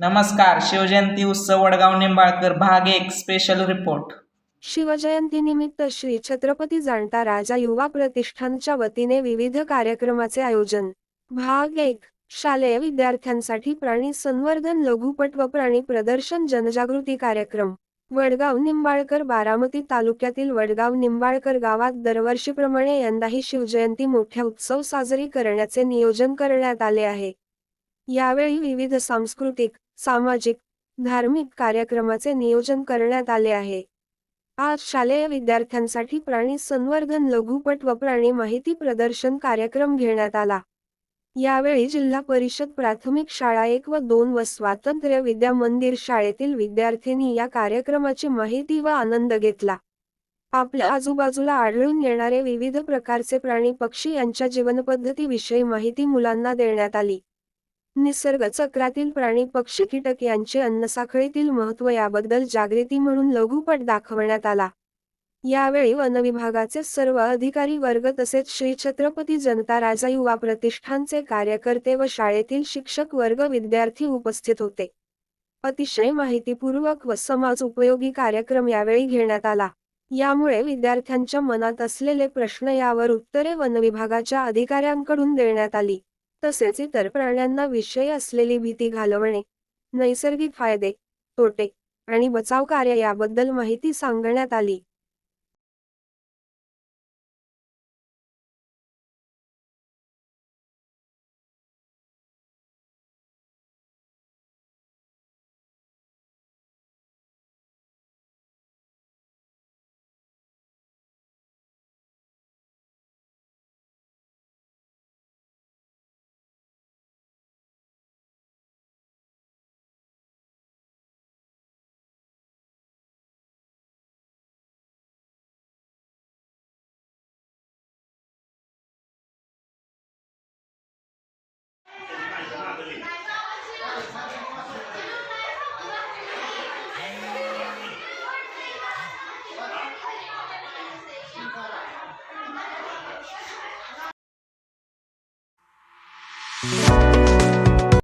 नमस्कार शिवजयंती उत्सव वडगाव निंबाळकर भाग एक स्पेशल रिपोर्ट शिवजयंतीनिमित्त श्री छत्रपती जाणता राजा युवा प्रतिष्ठानच्या वतीने विविध कार्यक्रमाचे आयोजन. भाग एक शालेय विद्यार्थ्यांसाठी प्राणी संवर्धन लघुपट व प्राणी प्रदर्शन जनजागृती कार्यक्रम. वडगाव निंबाळकर बारामती तालुक्यातील वडगाव निंबाळकर गावात दरवर्षीप्रमाणे यंदाही शिवजयंती मोठ्या उत्सव साजरी करण्याचे नियोजन करण्यात आले आहे. यावेळी विविध सांस्कृतिक सामाजिक धार्मिक कार्यक्रमाचे नियोजन करण्यात आले आहे. आज शालेय विद्यार्थ्यांसाठी प्राणी संवर्धन लघुपट व प्राणी माहिती प्रदर्शन कार्यक्रम घेण्यात आला. यावेळी जिल्हा परिषद प्राथमिक शाळा एक व दोन व स्वातंत्र्य विद्या मंदिर शाळेतील विद्यार्थिनी या कार्यक्रमाची माहिती व आनंद घेतला. आपल्या आजूबाजूला आढळून येणारे विविध प्रकारचे प्राणी पक्षी यांच्या जीवनपद्धतीविषयी माहिती मुलांना देण्यात आली. निसर्ग चक्रातील प्राणी पक्षी कीटक यांचे अन्नसाखळीतील महत्त्व याबद्दल जागृती म्हणून लघुपट दाखवण्यात आला. यावेळी वनविभागाचे सर्व अधिकारी वर्ग तसेच श्री छत्रपती जनता राजा युवा प्रतिष्ठानचे कार्यकर्ते व शाळेतील शिक्षक वर्ग विद्यार्थी उपस्थित होते. अतिशय माहितीपूर्वक व समाज उपयोगी कार्यक्रम यावेळी घेण्यात आला. यामुळे विद्यार्थ्यांच्या मनात असलेले प्रश्न यावर उत्तरे वनविभागाच्या अधिकाऱ्यांकडून देण्यात आली. तसेच इतर प्राण्यांना विषयी असलेली भीती घालवणे नैसर्गिक फायदे तोटे आणि बचाव कार्य याबद्दल माहिती सांगण्यात आली. 来个里。来，张。